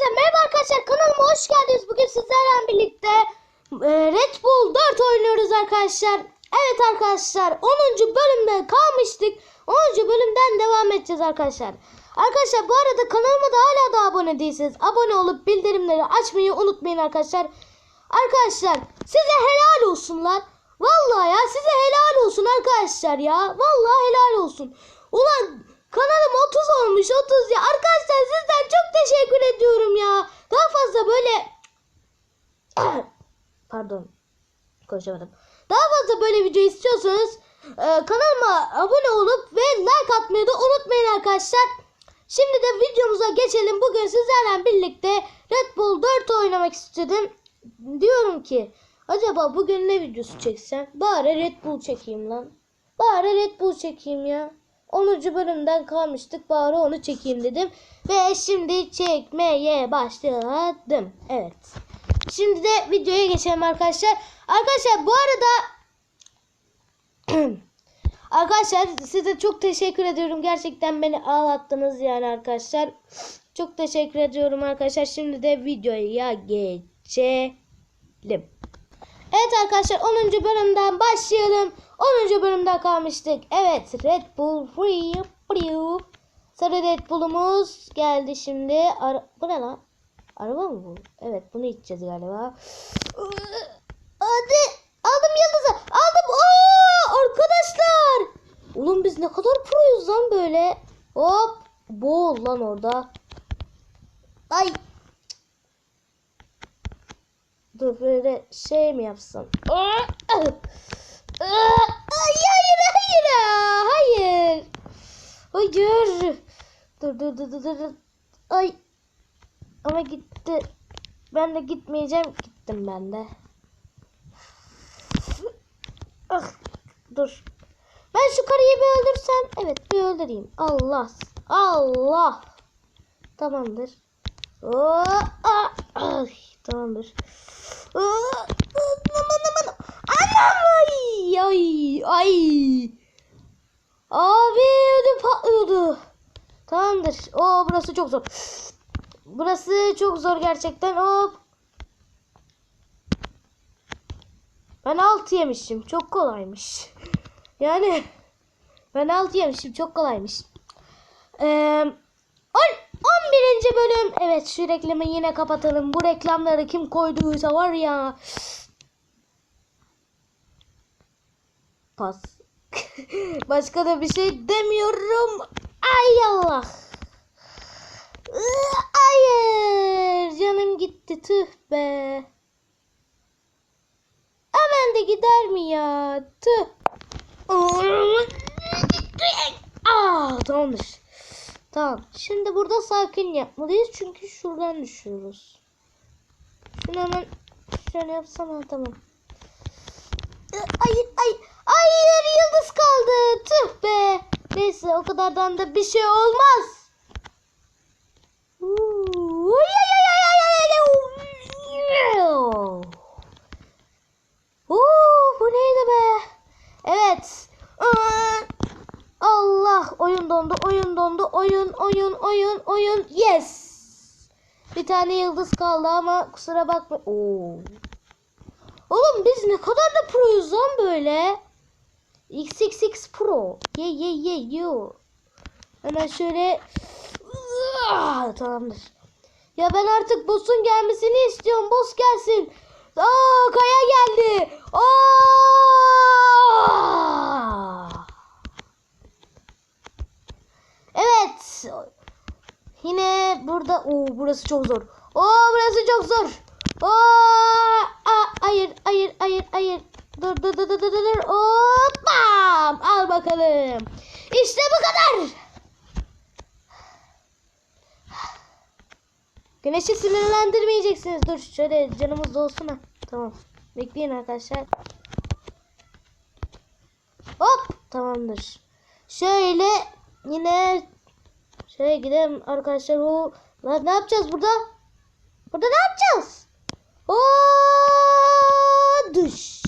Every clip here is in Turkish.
Hepinize merhaba arkadaşlar kanalıma hoş geldiniz. Bugün sizlerle birlikte e, Red Bull 4 oynuyoruz arkadaşlar. Evet arkadaşlar 10. bölümde kalmıştık. 10. bölümden devam edeceğiz arkadaşlar. Arkadaşlar bu arada kanalıma da hala da abone değilseniz abone olup bildirimleri açmayı unutmayın arkadaşlar. Arkadaşlar size helal olsun lan. Vallahi ya size helal olsun arkadaşlar ya. Vallahi helal olsun. Ulan kanalım 30 olmuş 30 ya. Arkadaşlar sizden çok teşekkür ediyorum ya. Daha fazla böyle pardon konuşamadım. Daha fazla böyle video istiyorsanız e, kanalıma abone olup ve like atmayı da unutmayın arkadaşlar. Şimdi de videomuza geçelim. Bugün sizlerle birlikte Red Bull 4 oynamak istedim. Diyorum ki acaba bugün ne videosu çeksem? Bari Red Bull çekeyim lan. Bari Red Bull çekeyim ya. 10. bölümden kalmıştık. Bari onu çekeyim dedim. Ve şimdi çekmeye başladım. Evet. Şimdi de videoya geçelim arkadaşlar. Arkadaşlar bu arada Arkadaşlar size çok teşekkür ediyorum. Gerçekten beni ağlattınız yani arkadaşlar. Çok teşekkür ediyorum arkadaşlar. Şimdi de videoya geçelim. Evet arkadaşlar 10. bölümden başlayalım. 10. bölümden kalmıştık. Evet Red Bull Free. Sarı Red Bull'umuz geldi şimdi. Ara bu ne lan? Araba mı bu? Evet bunu içeceğiz galiba. Hadi aldım yıldızı. Aldım. Oo, arkadaşlar. Oğlum biz ne kadar proyuz lan böyle. Hop. Boğul lan orada. Ay. Dur böyle şey mi yapsam? Ay hayır hayır hayır. Hayır. Dur dur dur dur dur. Ay. Ama gitti. Ben de gitmeyeceğim. Gittim ben de. Ah, dur. Ben şu karıyı bir öldürsem. Evet bir öldüreyim. Allah. Allah. Tamamdır. Oo, ah, ay, tamamdır. Aman aman. Anam ay ay ay. Abi ödüm patlıyordu. Tamamdır. O burası çok zor. Burası çok zor gerçekten. Hop. Ben alt yemişim. Çok kolaymış. Yani ben alt yemişim. Çok kolaymış. Ee, 11. bölüm. Evet şu reklamı yine kapatalım. Bu reklamları kim koyduysa var ya. Pas. Başka da bir şey demiyorum. Ay Allah. Hayır. Canım gitti. Tüh be. Hemen de gider mi ya? Tüh. Aa, tamamdır. Tamam. Şimdi burada sakin yapmalıyız. Çünkü şuradan düşüyoruz. Şunu hemen şöyle yapsam tamam. Hayır, hayır, hayır yıldız kaldı. Tüh be. Neyse o kadardan da bir şey olmaz. Bir tane yıldız kaldı ama kusura bakma. Oo. Oğlum biz ne kadar da proyuz lan böyle. XXX Pro. Ye ye ye yo. Hemen şöyle tamamdır. Ya ben artık boss'un gelmesini istiyorum. Boss gelsin. Aa kaya geldi. Aa! Evet. Yine burada. Oo burası çok zor. Oo burası çok zor. Oo! Aa, hayır hayır hayır hayır. Dur dur dur dur dur dur. Hoppa! Al bakalım. İşte bu kadar. Güneşi sinirlendirmeyeceksiniz. Dur şöyle canımız dolsun ha. Tamam. Bekleyin arkadaşlar. Hop tamamdır. Şöyle yine şöyle gidelim arkadaşlar. O Lan ne yapacağız burada? Burada ne yapacağız? Oo düş.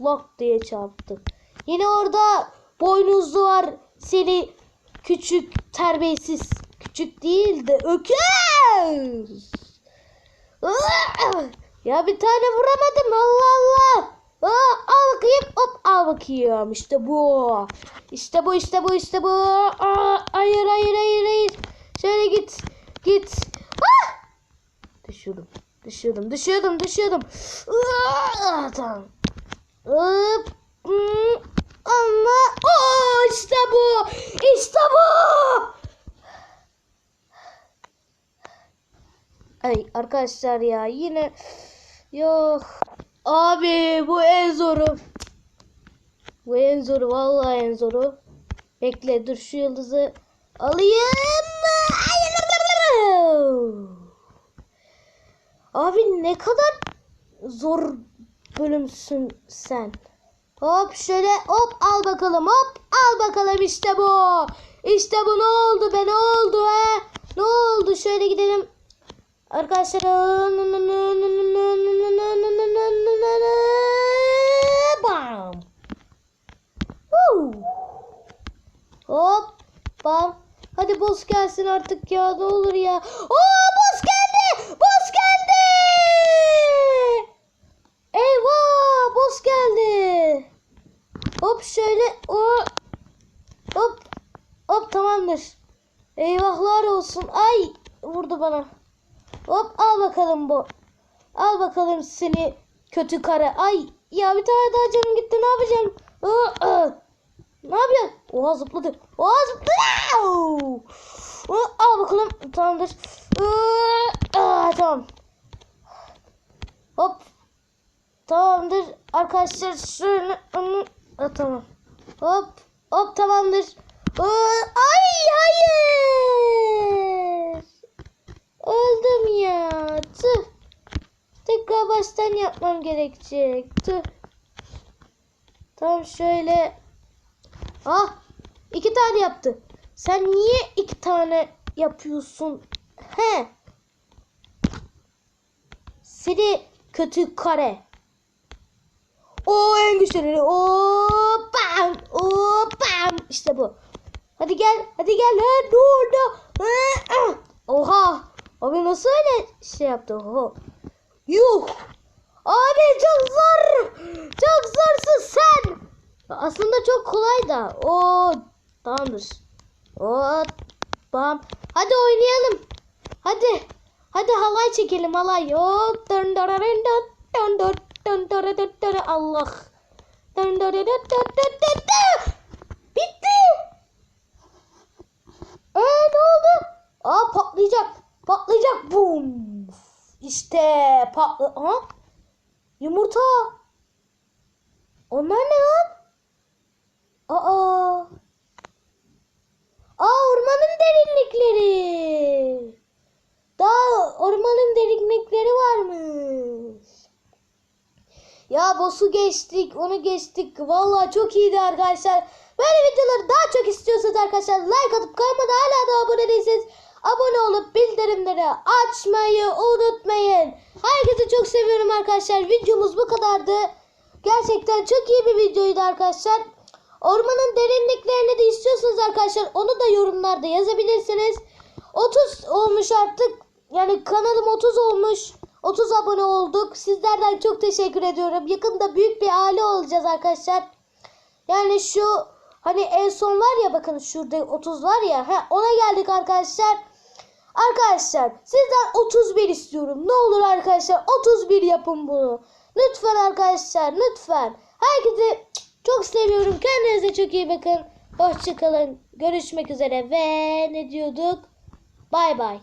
Lok diye çarptık. Yine orada boynuzlu var. Seni küçük terbiyesiz küçük değil de öküz. Ya bir tane vuramadım Allah Allah. Aa, al bakayım hop al bakayım işte bu. İşte bu işte bu işte bu. Aa, hayır hayır hayır hayır. Şöyle git. Ah! Düşüyordum düşüyordum düşüyordum düşüyordum. Aa, tamam. Hop. Hmm, Ama o işte bu. İşte bu. Ay arkadaşlar ya yine yok. Abi bu en zoru. Bu en zoru vallahi en zoru. Bekle dur şu yıldızı alayım. Hayır. Abi ne kadar zor bölümsün sen. Hop şöyle hop al bakalım hop al bakalım işte bu. İşte bu ne oldu be ne oldu he? Ne oldu şöyle gidelim. Arkadaşlar bam. Hop bam. Hadi boss gelsin artık ya ne olur ya. Oo boss geldi. Boss geldi. Eyvah boss geldi. Hop şöyle o hop hop tamamdır. Eyvahlar olsun. Ay vurdu bana. Hop al bakalım bu. Al bakalım seni kötü kara. Ay ya bir tane daha canım gitti ne yapacağım? Ne yapıyorsun? Oha zıpladı. Oha zıpladı. Al bakalım. Tamamdır. Tamam. Hop. Tamamdır. Arkadaşlar şöyle. Aa, tamam. Hop. Hop tamamdır. Aa, ay hayır. Öldüm ya. Tüh. Tekrar baştan yapmam gerekecek. Tüh. Tamam şöyle. Ah. iki tane yaptı. Sen niye iki tane yapıyorsun? He. Seni kötü kare. O en güçleri. O bam. İşte bu. Hadi gel. Hadi gel. Ha, ne oldu? Ha. Oha. Abi nasıl öyle şey yaptı? Oha. Yuh. Abi çok zor. Çok zorsun sen. Aslında çok kolay da. O tamamdır. O bam. Hadi oynayalım. Hadi. Hadi halay çekelim halay. Hop. Dön dön dön dön dön dön dön dön dön Allah. Dön dön dön dön dön dön dön. Bitti. Ee ne oldu? Aa patlayacak. Patlayacak. Bum. İşte patlı. Aha. Yumurta. Onlar ne lan? Aa. Aa ormanın derinlikleri. Daha ormanın derinlikleri varmış. Ya boss'u geçtik, onu geçtik. Vallahi çok iyiydi arkadaşlar. Böyle videoları daha çok istiyorsanız arkadaşlar like atıp kanalıma hala da abone değilseniz abone olup bildirimleri açmayı unutmayın. Herkesi çok seviyorum arkadaşlar. Videomuz bu kadardı. Gerçekten çok iyi bir videoydu arkadaşlar. Ormanın derinliklerini de istiyorsanız arkadaşlar onu da yorumlarda yazabilirsiniz. 30 olmuş artık. Yani kanalım 30 olmuş. 30 abone olduk. Sizlerden çok teşekkür ediyorum. Yakında büyük bir aile olacağız arkadaşlar. Yani şu hani en son var ya bakın şurada 30 var ya. He, ona geldik arkadaşlar. Arkadaşlar sizden 31 istiyorum. Ne olur arkadaşlar 31 yapın bunu. Lütfen arkadaşlar lütfen. Herkese çok seviyorum. Kendinize çok iyi bakın. Hoşçakalın. Görüşmek üzere ve ne diyorduk? Bay bay.